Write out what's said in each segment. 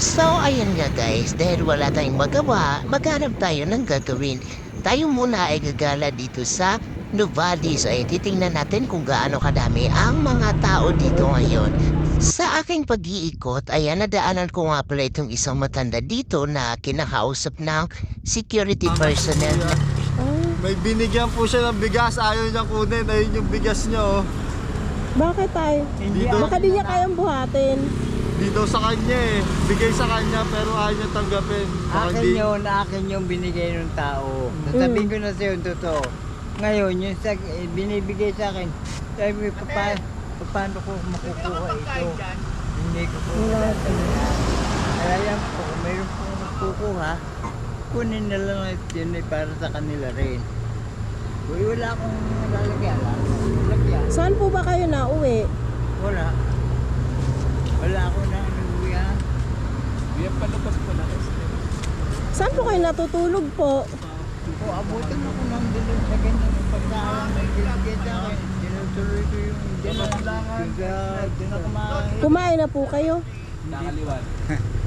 So, ayan nga guys, dahil wala tayong magawa, maghanap tayo ng gagawin. Tayo muna ay gagala dito sa Novaldis. Ay titingnan natin kung gaano kadami ang mga tao dito ngayon. Sa aking pag-iikot, ayan, nadaanan ko nga pala itong isang matanda dito na kinakausap ng security personnel. May binigyan po siya ng bigas, ayaw niyang kunin. Ayun yung bigas niya, oh. Bakit tayo? Dito, Baka di niya kayang buhatin. Dito sa kanya eh. Bigay sa kanya pero ayaw niya tanggapin. Baka Akin di- yun, akin yung binigay ng tao. Sasabihin ko na sa'yo yung totoo. Ngayon, yung sa, eh, binibigay sa akin, sabi ko, pa, paano ko makukuha ito? Hindi ko po Kaya yan po, kung mayroon po makukuha, kunin na lang at yun ay para sa kanila rin. Uy, wala akong lalagyan. Wala akong lalagyan. Saan po ba kayo na uwi? Wala. Wala ako na inuwihan. Saan po kayo natutulog po? O abutin ako ng dilim sa ganyan binigay sa akin. Dinutuloy ko yung dilim. Kaya di na kumain. Kumain na po kayo?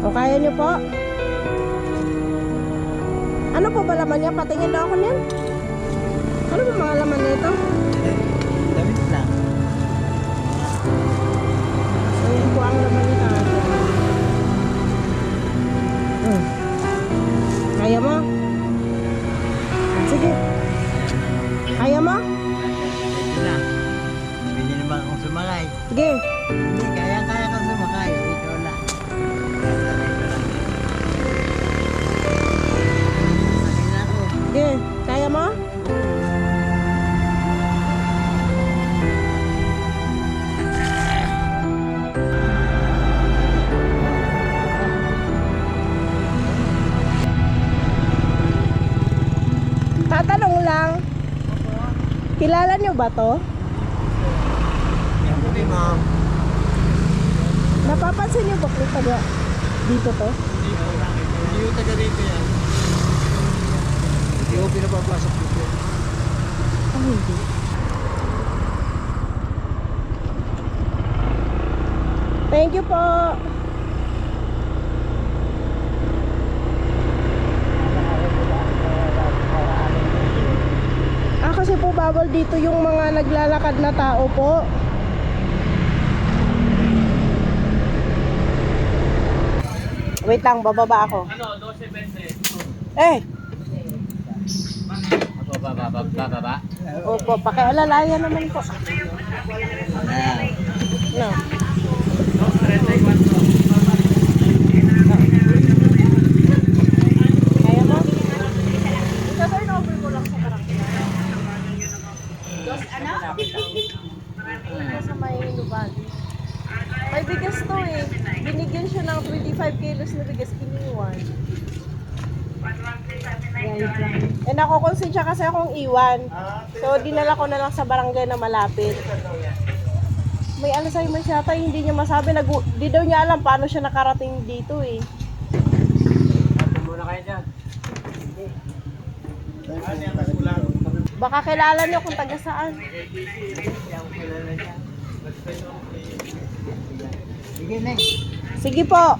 O kaya niyo po? Ano po ba laman niya? Patingin daw ako niyan. Ano ba mga laman nito? Damit lang. Ayan po ang laman nito. Hmm. Kaya mo? Sige. Kaya mo? Ito na. Pwede naman akong sumakay. Sige. Hindi, kaya-kaya Lang. Kilala niyo ba to? Hindi ma'am. Napapansin niyo ba kung taga dito to? Hindi po. Hindi yung taga rito yan. Hindi ko pinapapasok dito. Ah, hindi. Thank you po. Ah, kasi po bawal dito yung mga naglalakad na tao po. Wait lang, bababa ako. Ano, 12.20. Eh, Bababa. Opo, pakialalayan naman po. No. Kaya mo? Isa-turn over ko lang sa barangay. Ano? Nasa may Lubagi. May bigas to eh. Binigyan siya ng 25 kilos na bigas iniwan. Eh nakukonsensya kasi akong iwan. So dinala ko na lang sa barangay na malapit. May Alzheimer's yata, hindi niya masabi. Nag di daw niya alam paano siya nakarating dito eh. Baka kilala niyo kung taga saan. Sige na. Sige po.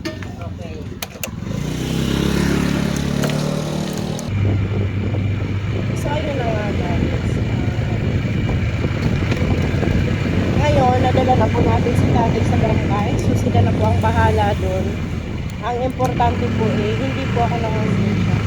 So, ayun na nga guys. Ngayon, nadala na po natin si tatay sa barangay. So, sila na po ang bahala doon. Ang importante po eh, hindi po ako nakonsensya.